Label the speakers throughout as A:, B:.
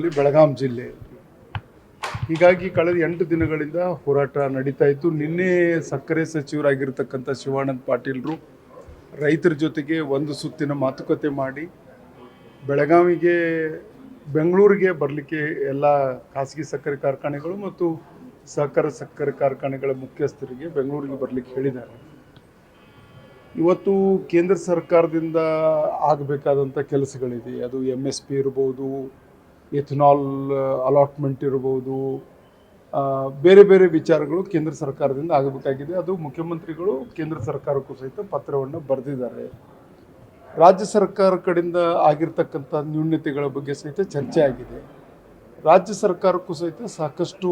A: ಇರಲಿ ಬೆಳಗಾಂ ಜಿಲ್ಲೆ ಇರಲಿ. ಹೀಗಾಗಿ ಕಳೆದ ಎಂಟು ದಿನಗಳಿಂದ ಹೋರಾಟ ನಡೀತಾ ಇತ್ತು. ನಿನ್ನೆ ಸಕ್ಕರೆ ಸಚಿವರಾಗಿರ್ತಕ್ಕಂಥ ಶಿವಾನಂದ ಪಾಟೀಲ್ರು ರೈತರ ಜೊತೆಗೆ ಒಂದು ಸುತ್ತಿನ ಮಾತುಕತೆ ಮಾಡಿ, ಬೆಳಗಾವಿಗೆ, ಬೆಂಗಳೂರಿಗೆ ಬರಲಿಕ್ಕೆ ಎಲ್ಲ ಖಾಸಗಿ ಸಕ್ಕರೆ ಕಾರ್ಖಾನೆಗಳು ಮತ್ತು ಸಹಕಾರ ಸಕ್ಕರೆ ಕಾರ್ಖಾನೆಗಳ ಮುಖ್ಯಸ್ಥರಿಗೆ ಬೆಂಗಳೂರಿಗೆ ಬರಲಿಕ್ಕೆ ಹೇಳಿದ್ದಾರೆ. ಇವತ್ತು ಕೇಂದ್ರ ಸರ್ಕಾರದಿಂದ ಆಗಬೇಕಾದಂಥ ಕೆಲಸಗಳಿದೆ. ಅದು ಎಂ ಎಸ್ ಪಿ ಇರ್ಬೋದು ಎಥನಾಲ್ ಅಲಾಟ್ಮೆಂಟ್ ಇರ್ಬೋದು ಆ, ಬೇರೆ ಬೇರೆ ವಿಚಾರಗಳು ಕೇಂದ್ರ ಸರ್ಕಾರದಿಂದ ಆಗಬೇಕಾಗಿದೆ. ಅದು ಮುಖ್ಯಮಂತ್ರಿಗಳು ಕೇಂದ್ರ ಸರ್ಕಾರಕ್ಕೂ ಸಹಿತ ಪತ್ರವನ್ನು ಬರೆದಿದ್ದಾರೆ. ರಾಜ್ಯ ಸರ್ಕಾರ ಕಡೆಯಿಂದ ಆಗಿರ್ತಕ್ಕಂಥ ನ್ಯೂನ್ಯತೆಗಳ ಬಗ್ಗೆ ಸಹಿತ ಚರ್ಚೆ ಆಗಿದೆ. ರಾಜ್ಯ ಸರ್ಕಾರಕ್ಕೂ ಸಹಿತ ಸಾಕಷ್ಟು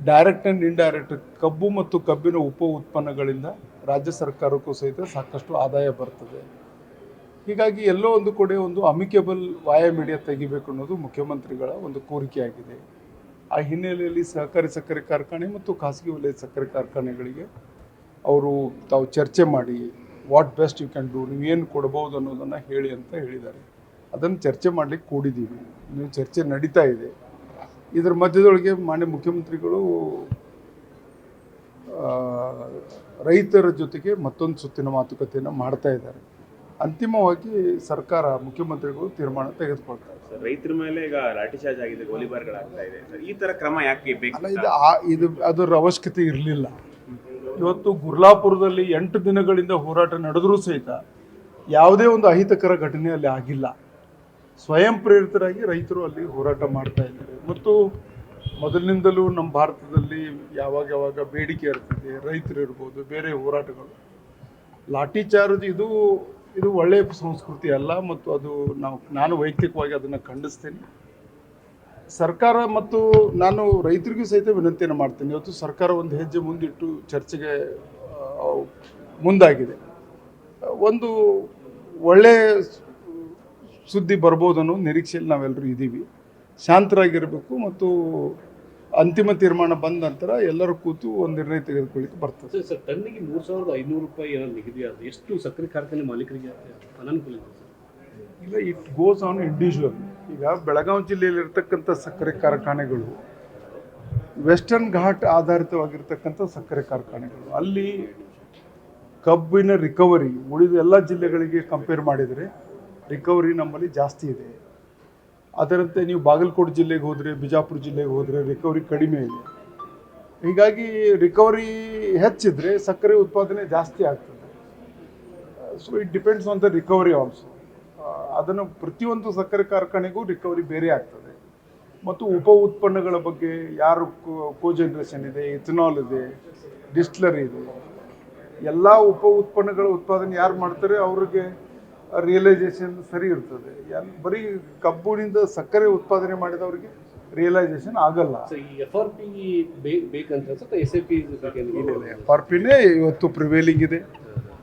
A: ಡೈರೆಕ್ಟ್ ಆ್ಯಂಡ್ ಇಂಡೈರೆಕ್ಟ್ ಕಬ್ಬು ಮತ್ತು ಕಬ್ಬಿನ ಉಪ ಉತ್ಪನ್ನಗಳಿಂದ ರಾಜ್ಯ ಸರ್ಕಾರಕ್ಕೂ ಸಹಿತ ಸಾಕಷ್ಟು ಆದಾಯ ಬರ್ತದೆ. ಹೀಗಾಗಿ ಎಲ್ಲೋ ಒಂದು ಕಡೆ ಒಂದು ಅಮಿಕೇಬಲ್ ವಾಯ ಮೀಡಿಯಾ ತೆಗಿಬೇಕು ಅನ್ನೋದು ಮುಖ್ಯಮಂತ್ರಿಗಳ ಒಂದು ಕೋರಿಕೆಯಾಗಿದೆ. ಆ ಹಿನ್ನೆಲೆಯಲ್ಲಿ ಸಹಕಾರಿ ಸಕ್ಕರೆ ಕಾರ್ಖಾನೆ ಮತ್ತು ಖಾಸಗಿ ವಲಯದ ಸಕ್ಕರೆ ಕಾರ್ಖಾನೆಗಳಿಗೆ ಅವರು ತಾವು ಚರ್ಚೆ ಮಾಡಿ what best you can do ನೀವು ಏನು ಕೊಡಬಹುದು ಅನ್ನೋದನ್ನು ಹೇಳಿ ಅಂತ ಹೇಳಿದ್ದಾರೆ. ಅದನ್ನು ಚರ್ಚೆ ಮಾಡಲಿಕ್ಕೆ ಕೂಡಿದ್ದೀವಿ. ನೀವು ಚರ್ಚೆ ನಡೀತಾ ಇದೆ. ಇದರ ಮಧ್ಯದೊಳಗೆ ಮಾನ್ಯ ಮುಖ್ಯಮಂತ್ರಿಗಳು ರೈತರ ಜೊತೆಗೆ ಮತ್ತೊಂದು ಸುತ್ತಿನ ಮಾತುಕತೆಯನ್ನು ಮಾಡ್ತಾ ಇದ್ದಾರೆ. ಅಂತಿಮವಾಗಿ ಸರ್ಕಾರ ಮುಖ್ಯಮಂತ್ರಿಗಳು ತೀರ್ಮಾನ ತೆಗೆದುಕೊಳ್ತಾರೆ.
B: ಸರ್, ರೈತರ ಮೇಲೆ ಈಗ ಲಾಠಿ ಚಾರ್ಜ್ ಆಗಿದೆ ಗೋಲಿಬಾರ್ಗಳಾಗ್ತಾ ಇದೆ. ಸರ್ ಈ ತರ ಕ್ರಮ ಯಾಕೆ ಬೇಕು
A: ಇದು ಆ ಇದು ಅದರ ಅವಶ್ಯಕತೆ ಇರಲಿಲ್ಲ. ಇವತ್ತು ಗುರ್ಲಾಪುರದಲ್ಲಿ ಎಂಟು ದಿನಗಳಿಂದ ಹೋರಾಟ ನಡೆದರೂ ಸಹಿತ ಯಾವುದೇ ಒಂದು ಅಹಿತಕರ ಘಟನೆ ಅಲ್ಲಿ ಆಗಿಲ್ಲ. ಸ್ವಯಂ ಪ್ರೇರಿತರಾಗಿ ರೈತರು ಅಲ್ಲಿ ಹೋರಾಟ ಮಾಡ್ತಾ ಇದ್ದಾರೆ. ಮತ್ತು ಮೊದಲಿನಿಂದಲೂ ನಮ್ಮ ಭಾರತದಲ್ಲಿ ಯಾವಾಗ ಯಾವಾಗ ಬೇಡಿಕೆ ಇರ್ತದೆ ರೈತರು ಇರ್ಬೋದು ಬೇರೆ ಹೋರಾಟಗಳು. ಲಾಠಿ ಚಾರ್ಜ್ ಇದು ಇದು ಒಳ್ಳೆಯ ಸಂಸ್ಕೃತಿ ಅಲ್ಲ ಮತ್ತು ಅದು ನಾವು, ನಾನು ವೈಯಕ್ತಿಕವಾಗಿ ಅದನ್ನು ಖಂಡಿಸ್ತೇನೆ. ಸರ್ಕಾರ ಮತ್ತು ನಾನು ರೈತರಿಗೂ ಸಹಿತ ವಿನಂತಿಯನ್ನು ಮಾಡ್ತೇನೆ. ಇವತ್ತು ಸರ್ಕಾರ ಒಂದು ಹೆಜ್ಜೆ ಮುಂದಿಟ್ಟು ಚರ್ಚೆಗೆ ಮುಂದಾಗಿದೆ. ಒಂದು ಒಳ್ಳೆಯ ಸುದ್ದಿ ಬರ್ಬೋದು ಅನ್ನೋ ನಿರೀಕ್ಷೆಯಲ್ಲಿ ನಾವೆಲ್ಲರೂ ಇದ್ದೀವಿ ಶಾಂತರಾಗಿರಬೇಕು ಮತ್ತು ಅಂತಿಮ ತೀರ್ಮಾನ ಬಂದ ನಂತರ ಎಲ್ಲರೂ ಕೂತು ಒಂದು ನಿರ್ಣಯ ತೆಗೆದುಕೊಳ್ಳಿಕ್ಕೆ ಬರ್ತದೆ.
C: ಸರ್ ಸರ್ ಟನ್ನಿಗೆ ಮೂರು ಸಾವಿರದ ಐನೂರು ರೂಪಾಯಿ ಏನೋ ನಿಗದಿ ಆದ ಎಷ್ಟು ಸಕ್ಕರೆ ಕಾರ್ಖಾನೆ ಮಾಲೀಕರಿಗೆ ಅನಾನುಕೂಲ ಇದೆ ಸರ್?
A: ಇಲ್ಲ ಇಟ್ ಗೋಸ್ ಆನ್ ಇಂಡಿವಿಜುವಲ್ ಈಗ ಬೆಳಗಾವಿ ಜಿಲ್ಲೆಯಲ್ಲಿ ಇರ್ತಕ್ಕಂಥ ಸಕ್ಕರೆ ಕಾರ್ಖಾನೆಗಳು ವೆಸ್ಟರ್ನ್ ಘಾಟ್ ಆಧಾರಿತವಾಗಿರ್ತಕ್ಕಂಥ ಸಕ್ಕರೆ ಕಾರ್ಖಾನೆಗಳು ಅಲ್ಲಿ ಕಬ್ಬಿನ ರಿಕವರಿ ಉಳಿದ ಎಲ್ಲ ಜಿಲ್ಲೆಗಳಿಗೆ ಕಂಪೇರ್ ಮಾಡಿದರೆ ರಿಕವರಿ ನಮ್ಮಲ್ಲಿ ಜಾಸ್ತಿ ಇದೆ. ಅದರಂತೆ ನೀವು ಬಾಗಲಕೋಟೆ ಜಿಲ್ಲೆಗೆ ಹೋದರೆ, ಬಿಜಾಪುರ ಜಿಲ್ಲೆಗೆ ಹೋದರೆ ರಿಕವರಿ ಕಡಿಮೆ ಇದೆ. ಹೀಗಾಗಿ ರಿಕವರಿ ಹೆಚ್ಚಿದ್ರೆ ಸಕ್ಕರೆ ಉತ್ಪಾದನೆ ಜಾಸ್ತಿ ಆಗ್ತದೆ. So it depends on the recovery also ಅದನ್ನು ಪ್ರತಿಯೊಂದು ಸಕ್ಕರೆ ಕಾರ್ಖಾನೆಗೂ ರಿಕವರಿ ಬೇರೆ ಆಗ್ತದೆ. ಮತ್ತು ಉಪ ಉತ್ಪನ್ನಗಳ ಬಗ್ಗೆ ಯಾರು ಕೋ ಜನರೇಷನ್ ಇದೆ ಇಥನಾಲ್ ಇದೆ ಡಿಸ್ಟ್ಲರಿ ಇದೆ. ಎಲ್ಲ ಉಪ ಉತ್ಪನ್ನಗಳ ಉತ್ಪಾದನೆ ಯಾರು ಮಾಡ್ತಾರೆ? ಅವ್ರಿಗೆ ರಿಯಲೈಸೇಷನ್ ಸರಿ ಇರ್ತದೆ. ಬರೀ ಕಬ್ಬುನಿಂದ ಸಕ್ಕರೆ ಉತ್ಪಾದನೆ ಮಾಡಿದವರಿಗೆ ರಿಯಲೈಸೇಷನ್ ಆಗಲ್ಲ.
C: ಎಫ್ ಆರ್ ಪಿ ಬೇಕಂತ
A: ಎಫ್ ಆರ್ ಪಿನೇ ಇವತ್ತು ಪ್ರಿವೇಲಿಂಗ್ ಇದೆ.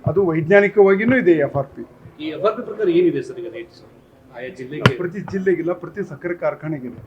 A: ಅದು ವೈಜ್ಞಾನಿಕವಾಗಿಯೂ ಇದೆ ಎಫ್ ಆರ್ ಪಿ
C: ಈ ಎಫ್ ಆರ್ ಪಿ ಪ್ರಕಾರ ಏನಿದೆ ಸರ್ ಈಗ ರೇಟ್
A: ಪ್ರತಿ ಜಿಲ್ಲೆಗಿಲ್ಲ ಪ್ರತಿ ಸಕ್ಕರೆ ಕಾರ್ಖಾನೆಗಿದೆ